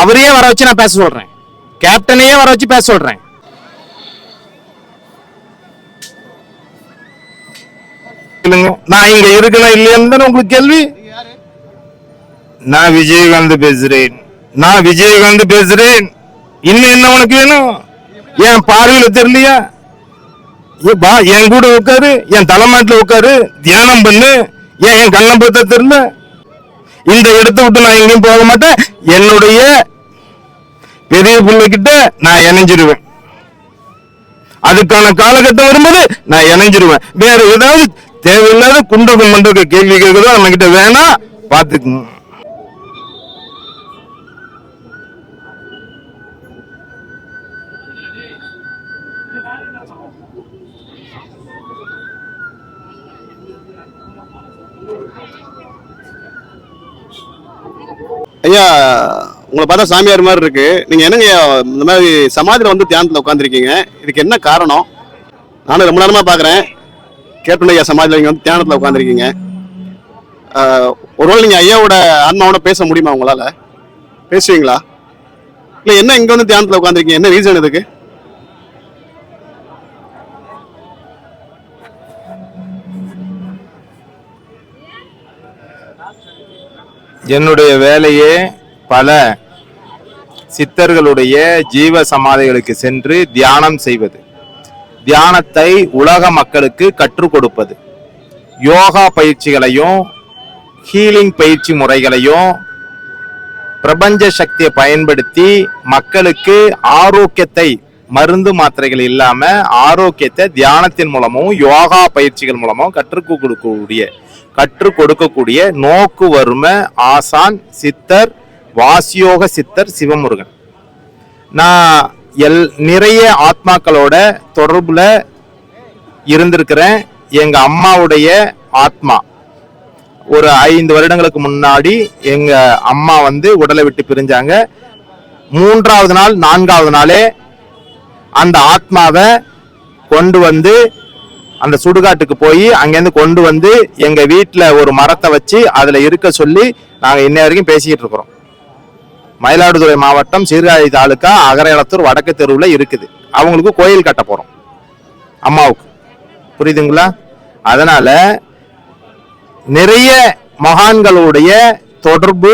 அவரையே வர வச்சு நான் பேச சொல்றேன். கேப்டனையே வர வச்சு பேச சொல்றேன். நான் இங்க இருக்கணும் இல்லையான்னு உங்களுக்கு கேள்வி? நான் விஜயகாந்த் பேசுறேன். நான் விஜயகாந்த் பேசுறேன். இன்னும் என்ன உனக்கு வேணும்? என் பார்வையில தெரியலையா? ஏ பா என் கூட உட்காரு என் தலைமாட்டில் உட்காரு தியானம் பண்ணு. ஏன் என் கண்ணம் பார்த்தா தெரியல? இந்த இடத்த விட்டு நான் எங்கேயும் போக மாட்டேன். என்னுடைய பெரிய பிள்ளைகிட்ட நான் இணைஞ்சிருவேன். அதுக்கான காலகட்டம் வரும்போது நான் இணைஞ்சிருவேன். வேற ஏதாவது தேவையில்லாத குண்டக மண்டக கேள்வி கேட்குதோ நம்ம கிட்ட வேணாம் பாத்துக்குங்க ஐயா உங்களை பார்த்தா சாமியார் மாதிரி இருக்கு. நீங்க என்னங்க இந்த மாதிரி சமாதியில் வந்து தியானத்தில் உட்காந்துருக்கீங்க இதுக்கு என்ன காரணம்? நானும் ரொம்ப நேரமா பாக்குறேன். கேப்டன் ஐயா சமாதியில் நீங்க வந்து தியானத்தில் உட்காந்துருக்கீங்க ஒருவேளை நீங்க ஐயாவோட ஆன்மாவோட பேச முடியுமா உங்களால? பேசுவீங்களா? இல்லை என்ன இங்க வந்து தியானத்தில் உட்காந்துருக்கீங்க என்ன ரீசன் இதுக்கு? என்னுடைய வேலையே பல சித்தர்களுடைய ஜீவ சமாதிகளுக்கு சென்று தியானம் செய்வது. தியானத்தை உலக மக்களுக்கு கற்றுக் கொடுப்பது. யோகா பயிற்சிகளையும் ஹீலிங் பயிற்சி முறைகளையும் பிரபஞ்ச சக்தியை பயன்படுத்தி மக்களுக்கு ஆரோக்கியத்தை மருந்து மாத்திரைகள் இல்லாம ஆரோக்கியத்தை தியானத்தின் மூலமும் யோகா பயிற்சிகள் மூலமும் கற்றுக் கொடுக்கக்கூடிய கற்றுக் கொடுக்கக்கூடிய நோக்கு வறுமை ஆசான் சித்தர் வாசியோக சித்தர் சிவமுருகன். நான் எல் நிறைய ஆத்மாக்களோட தொடர்பில் இருந்திருக்கிறேன். எங்கள் அம்மாவுடைய ஆத்மா. ஒரு ஐந்து வருடங்களுக்கு முன்னாடி எங்கள் அம்மா வந்து உடலை விட்டு பிரிஞ்சாங்க. மூன்றாவது நாள் நான்காவது நாளே அந்த ஆத்மாவை கொண்டு வந்து அந்த சுடுகாட்டுக்கு போய் அங்கேருந்து கொண்டு வந்து எங்கள் வீட்டில் ஒரு மரத்தை வச்சு அதில் இருக்க சொல்லி நாங்கள் இன்ன வரைக்கும் பேசிக்கிட்டு இருக்கிறோம். மயிலாடுதுறை மாவட்டம் சீர்காழி தாலுக்கா அகரேலத்தூர் வடக்கு தெருவில் இருக்குது. அவங்களுக்கு கோயில் கட்ட போகிறோம் அம்மாவுக்கு. புரியுதுங்களா? அதனால் நிறைய மகான்களுடைய தொடர்பு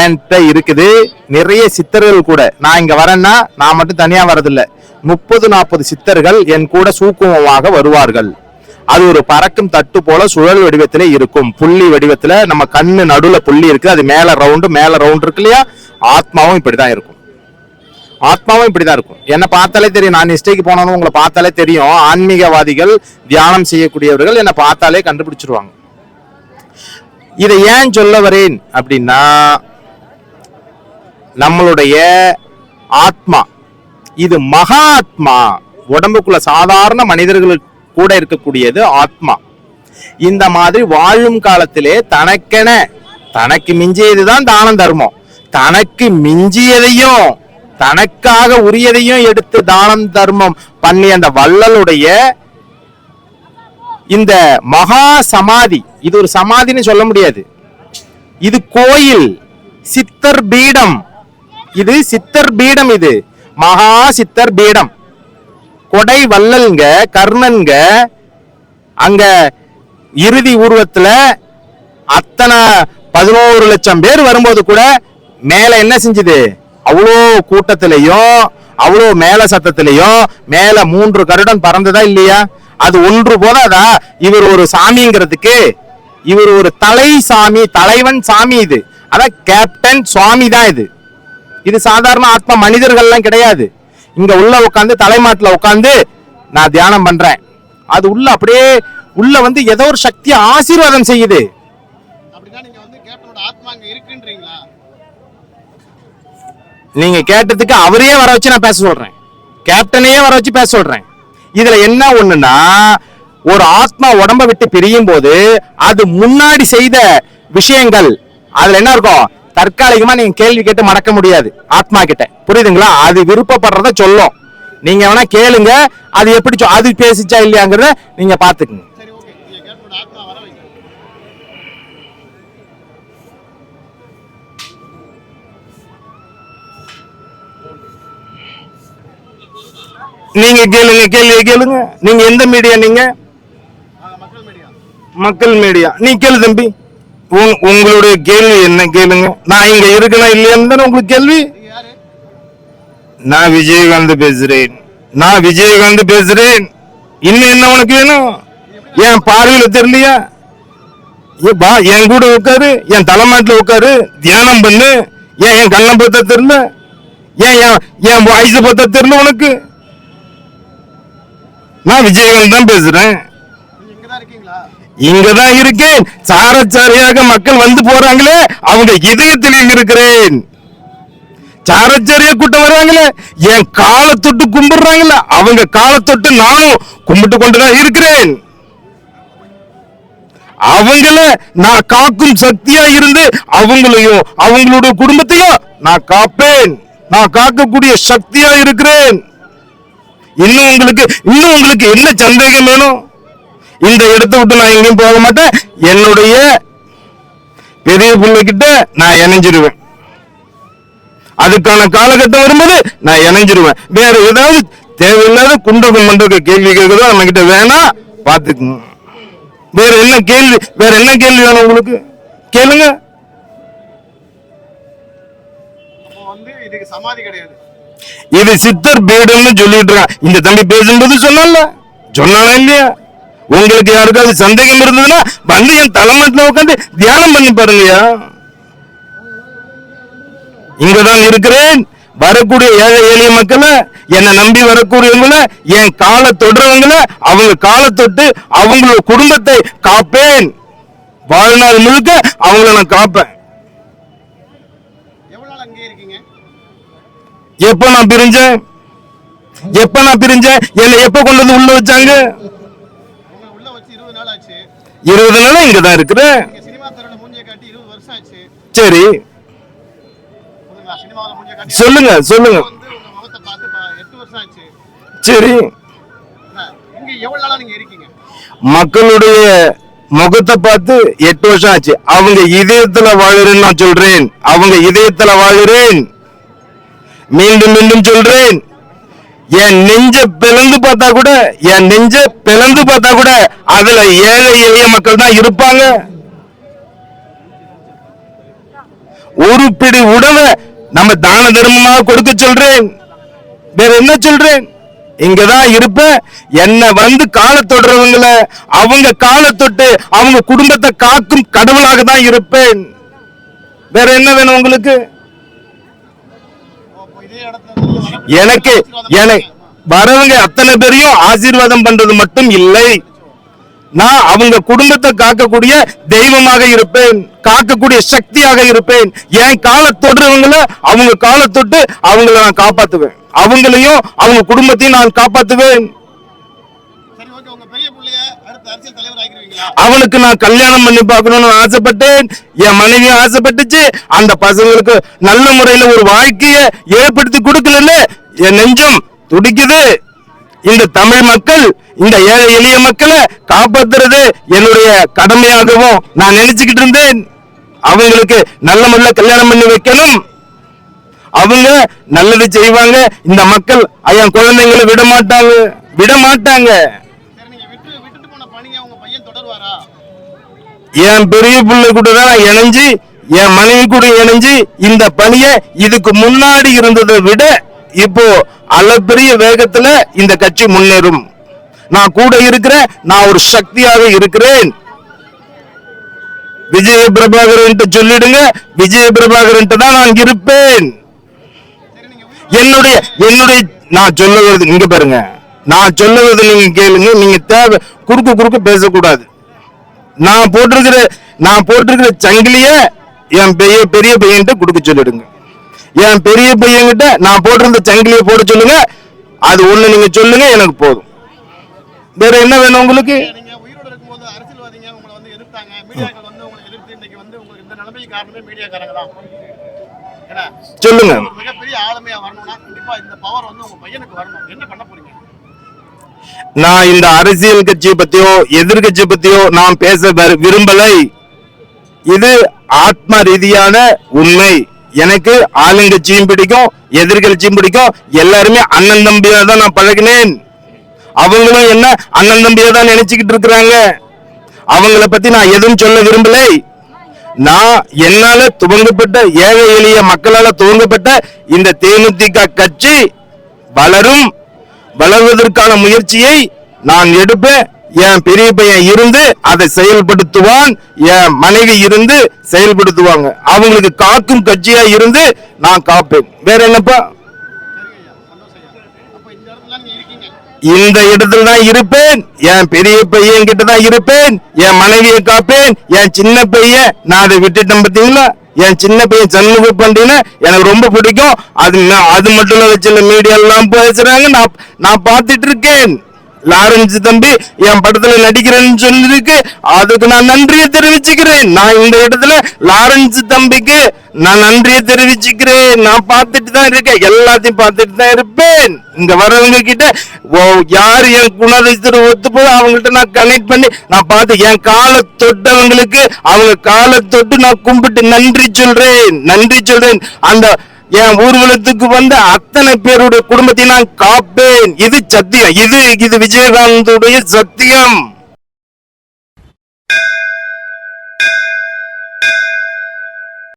என்கிட்ட இருக்குது. நிறைய சித்தர்கள் கூட. நான் இங்கே வரேன்னா நான் மட்டும் தனியாக வரதில்லை. முப்பது நாற்பது சித்தர்கள் என் கூட சூக்குமமாக வருவார்கள். அது ஒரு பறக்கும் தட்டு போல சுழல் வடிவத்திலே இருக்கும். புள்ளி வடிவத்துல நம்ம கண்ணு நடுவுல புள்ளி இருக்கு அது மேல ரவுண்டு மேல ரவுண்ட் இருக்கு இல்லையா? ஆத்மாவும் இப்படிதான் இருக்கும். ஆத்மாவும் இப்படிதான் இருக்கும். என்னை பார்த்தாலே தெரியும். நான் நிஷ்டைக்கு போனாலும் உங்களை பார்த்தாலே தெரியும். ஆன்மீகவாதிகள் தியானம் செய்யக்கூடியவர்கள் என்னை பார்த்தாலே கண்டுபிடிச்சிருவாங்க. இதை ஏன் சொல்ல வரேன் அப்படின்னா நம்மளுடைய ஆத்மா இது மகா ஆத்மா. உடம்புக்குள்ள சாதாரண மனிதர்களுக்கு கூட இருக்கக்கூடியது ஆத்மா. இந்த மாதிரி வாழும் காலத்திலே தனக்கென தனக்கு மிஞ்சியதுதான் தானம் தர்மம். தனக்கு மிஞ்சியதையும் தனக்காக உரியதையும் எடுத்து தானம் தர்மம் பண்ணி அந்த வள்ளலுடைய இந்த மகா சமாதி இது ஒரு சமாதின்னு சொல்ல முடியாது. இது கோயில் சித்தர் பீடம். இது சித்தர் பீடம் இது. மகா சித்தர் பீடம். கொடை வள்ளல்ங்க கர்ணன்க அங்க இறுதி ஊர்வத்துல அத்தனை பதினோரு லட்சம் பேர் வரும்போது கூட மேல என்ன செஞ்சது? அவ்வளோ கூட்டத்திலையும் அவ்வளோ மேல சத்தத்திலையும் மேல மூன்று கருடன் பறந்ததா இல்லையா? அது ஒன்று போதாதா? இவர் ஒரு சாமிங்கிறதுக்கு இவர் ஒரு தலை சாமி தலைவன் சாமி இது. அதான் கேப்டன் சுவாமி தான் இது. இது சாதாரண ஆத்மா மனிதர்கள்லாம் கிடையாது. இங்க உள்ள உட்காந்து தலைமாட்டுல உட்காந்து நான் தியானம் பண்றேன். அது உள்ள அப்படியே உள்ள வந்து ஏதோ ஒரு சக்தி ஆசீர்வாதம் செய்யுது. நீங்க கேட்டதுக்கு அவரையே வர வச்சு நான் பேச சொல்றேன். கேப்டனையே வர வச்சு பேச சொல்றேன். இதுல என்ன ஒண்ணுன்னா ஒரு ஆத்மா உடம்ப விட்டு பிரியும் போது அது முன்னாடி செய்த விஷயங்கள் அதுல என்ன இருக்கும்? தற்காலிகமா நீங்க கேள்வி கேட்டு மடக்க முடியாது. ஆத்மா கிட்ட. புரியுதுங்களா? அது விருப்பப்படுறத சொல்லும். நீங்க வேணா கேளுங்க. அது எப்படி அது பேசிச்சா இல்லையாங்கிறத நீங்க பாத்துக்குங்க நீங்க கேளுங்க கேள்வி கேளுங்க. நீங்க எந்த மீடியா நீங்க? மக்கள் மீடியா நீ கேளு தம்பி. உங்களுடைய கேள்வி என்ன கேளுங்க. நான் இங்க இருக்கணும் இல்லையான்னு தானே உங்களுக்கு கேள்வி? நான் விஜயகாந்த் பேசுறேன். நான் விஜயகாந்த் பேசுறேன். இன்னும் என்ன உனக்கு வேணும்? என் பார்வையில தெரியலையா? ஏ பா என் கூட உட்காரு என் தலைமாட்டில் உட்காரு தியானம் பண்ணு. ஏன் என் கண்ணை பார்த்தா தெரியல? ஏன் என் என் வாய்ஸ் பார்த்தா தெரியல உனக்கு? நான் விஜயகாந்த் தான் பேசுறேன் நீங்க இங்க தான் இருக்கீங்களா இங்கதான் இருக்கேன். சாரச்சாரியாக மக்கள் வந்து போறாங்களே அவங்க இதயத்தில் இருக்கிறேன். சாரச்சாரிய கூட்டம் வர்றாங்களே என் காலை தொட்டு கும்பிடுறாங்களே அவங்க காலை தொட்டு நானும் கும்பிட்டு கொண்டுதான் இருக்கிறேன். அவங்கள நான் காக்கும் சக்தியா இருந்து அவங்களையும் அவங்களுடைய குடும்பத்தையும் நான் காப்பேன். நான் காக்கக்கூடிய சக்தியா இருக்கிறேன். இன்னும் உங்களுக்கு இன்னும் உங்களுக்கு என்ன சந்தேகம் வேணும்? இந்த இடத்தை விட்டு நான் எங்கேயும் போக மாட்டேன். என்னுடைய பெரிய பிள்ளைகிட்ட நான் இணைஞ்சிருவேன். அதுக்கான காலகட்டம் வரும்போது நான் இணைஞ்சிருவேன். வேற ஏதாவது தேவையில்லாத குண்டக மண்டக கேள்வி கேட்குறதோ நம்ம கிட்ட வேணாம் பாத்துக்குங்க வேற என்ன கேள்வி வேற என்ன கேள்வி வேணும் உங்களுக்கு? கேளுங்க. அப்போ வந்து இதுக்கு சமாதி கிடையாது. இது சித்தர் பீடம்னு சொல்லிட்டு இந்த தம்பி பேசும்போது சொன்னால சொன்னானா இல்லையா? உங்களுக்கு யாருக்காவது சந்தேகம் இருந்ததுன்னா வந்து என் தலைமட்டில் உட்காந்து தியானம் பண்ணி பாருங்கய்யா. இங்கதான் இருக்கிறேன். வரக்கூடிய ஏழை எளிய மக்களை என்னை நம்பி வரக்கூடியவங்கள என் காலை தொடுறவங்கள அவங்க காலை தொட்டு அவங்களோட குடும்பத்தை காப்பேன். வாழ்நாள் முழுக்க அவங்கள நான் காப்பேன். எப்ப நான் பிரிஞ்சேன்? எப்ப நான் பிரிஞ்சேன்? என்னை எப்ப கொண்டு வந்து உள்ள வச்சாங்க உங்களை உள்ள வச்சு இருபது நாள் ஆச்சு இருபது நாளா இங்க தான் இருக்கிறேன் சரி. சொல்லுங்க சொல்லுங்க. சரி. மக்களுடைய முகத்தை பார்த்து எட்டு வருஷம் ஆச்சு. அவங்க இதயத்துல வாழுறேன்னு நான் சொல்றேன். அவங்க இதயத்துல வாழுறேன். மீண்டும் மீண்டும் சொல்றேன். என் நெஞ்ச பிளந்து பார்த்தா கூட என் நெஞ்ச பிளந்து பார்த்தா கூட அதுல ஏழை எளிய மக்கள் தான் இருப்பாங்க. ஒரு பிடி உணவை நம்ம தான தர்மமாக கொடுக்க சொல்றேன். வேற என்ன சொல்றேன்? இங்கதான் இருப்பேன். என்ன வந்து காலை தொடுறவங்கள அவங்க காலை தொட்டு அவங்க குடும்பத்தை காக்கும் கடவுளாக தான் இருப்பேன். வேற என்ன வேணும் உங்களுக்கு? எனக்கு வரவங்க அத்தனை பேரையும் ஆசீர்வாதம் பண்றது மட்டும் இல்லை. நான் அவங்க குடும்பத்தை காக்கக்கூடிய தெய்வமாக இருப்பேன் காக்கக்கூடிய சக்தியாக இருப்பேன். என் காலை தொடுறவங்கள அவங்க காலை தொட்டு அவங்கள நான் காப்பாத்துவேன். அவங்களையும் அவங்க குடும்பத்தையும் நான் காப்பாத்துவேன் சரி ஓகே உங்க பெரிய பிள்ளைய அடுத்த அரசியல் தலைவர் ஆக்கிடுவீங்களா அவனுக்கு நான் கல்யாணம் பண்ணி பார்க்கணும்னு ஆசைப்பட்டேன். என் மனைவி ஆசைப்பட்டுச்சு. அந்த பசங்களுக்கு நல்ல முறையில ஒரு வாழ்க்கையை ஏற்படுத்தி கொடுக்கல என் நெஞ்சம் துடிக்குது. இந்த தமிழ் மக்கள் இந்த ஏழை எளிய மக்களை காப்பாத்துறது என்னுடைய கடமையாகவும் நான் நினைச்சுக்கிட்டு இருந்தேன். அவங்களுக்கு நல்ல முறையில் கல்யாணம் பண்ணி வைக்கணும். அவங்க நல்லது செய்வாங்க. இந்த மக்கள் என் குழந்தைங்களை விட மாட்டாங்க விட மாட்டாங்க சரி நீங்க விட்டு விட்டுட்டு போன பணியை உங்க பையன் தொடருவாரா என் பெரிய பிள்ளை கூட தான் நான் இணைஞ்சு என் மனைவி கூட இணைஞ்சு இந்த பணியை இதுக்கு முன்னாடி இருந்ததை விட இப்போ அளப்பெரிய வேகத்துல இந்த கட்சி முன்னேறும். நான் கூட இருக்கிறேன் நான் ஒரு சக்தியாக இருக்கிறேன். விஜய பிரபாகரன் சொல்லிடுங்க விஜய பிரபாகரன் தான் நான் இருப்பேன். என்னுடைய என்னுடைய நான் சொல்லுவது நீங்க பாருங்க. நான் சொல்லுவது நீங்க கேளுங்க நீங்க தேவை குறுக்கு குறுக்கு பேசக்கூடாது. நான் போட்டிருக்கிற நான் போட்டிருக்கிற சங்கிலிய என் பெரிய பெரிய பையன்கிட்ட கொடுக்க சொல்லிடுங்க. என் பெரிய பையன்கிட்ட நான் போட்டிருந்த சங்கிலிய போட சொல்லுங்க. அது ஒண்ணு நீங்க சொல்லுங்க எனக்கு போதும். வேற என்ன வேணும் உங்களுக்கு? சொல்லுங்க. மிகப்பெரிய ஆளுமையா வரணும்னா கண்டிப்பா இந்த பவர் வந்து உங்க பையனுக்கு வரணும். என்ன பண்ண போறீங்க? நான் இந்த அரசியல் கட்சியை பத்தியோ எதிர்கட்சி பத்தியோ நான் பேச விரும்பலை. இது ஆத்ம ரீதியான உண்மை. எனக்கு ஆளுங்கட்சியும் பிடிக்கும் எதிர்கட்சியும் பிடிக்கும். எல்லாருமே அண்ணன் தம்பியா தான் நான் பழகினேன். அவங்களும் என்ன அண்ணன் தம்பியா தான் நினைச்சுக்கிட்டு இருக்கிறாங்க. அவங்கள பத்தி நான் எதுவும் சொல்ல விரும்பலை. நான் என்னால துவங்கப்பட்ட ஏழை எளிய மக்களால துவங்கப்பட்ட இந்த தேமுதிக கட்சி வளரும். வளர்வதற்கான முயற்சியை நான் எடுப்பேன். என் பெரிய பையன் இருந்து அதை செயல்படுத்துவான். என் மனைவி இருந்து செயல்படுத்துவாங்க. அவங்களுக்கு காக்கும் கட்சியா இருந்து நான் காப்பேன். வேற என்னப்பா? இந்த இடத்துல தான் இருப்பேன். என் பெரிய பையன் கிட்ட தான் இருப்பேன். என் மனைவியை காப்பேன். என் சின்ன பையன் நான் அதை விட்டுட்டேன் பார்த்தீங்களா? என் சின்ன பையன் சண்முக பண்டிகை எனக்கு ரொம்ப பிடிக்கும். அது அது மட்டும் இல்லை சில மீடியா பேசுறாங்க. நான் நான் பார்த்துட்டு இருக்கேன். லாரன்ஸ் தம்பி என் படத்துல நடிக்கிறேன்னு சொல்லிருக்கு. அதுக்கு நான் நன்றியை தெரிவிச்சுக்கிறேன். நான் இந்த இடத்துல லாரன்ஸ் தம்பிக்கு நான் நன்றியை தெரிவிச்சுக்கிறேன். நான் பார்த்துட்டு தான் இருக்கேன். எல்லாத்தையும் பார்த்துட்டு தான் இருப்பேன். இங்க வரவங்க கிட்ட ஓ, யார் என் குணாதிசர் ஒத்து போய் அவங்கள்ட்ட நான் கனெக்ட் பண்ணி நான் பார்த்து என் காலை தொட்டவங்களுக்கு அவங்க காலை தொட்டு நான் கும்பிட்டு நன்றி சொல்றேன். நன்றி சொல்றேன். அந்த என் ஊர்வலத்துக்கு வந்த அத்தனை பேருடைய குடும்பத்தை நான் காப்பேன். இது சத்தியம். இது இது விஜயகாந்துடைய சத்தியம்.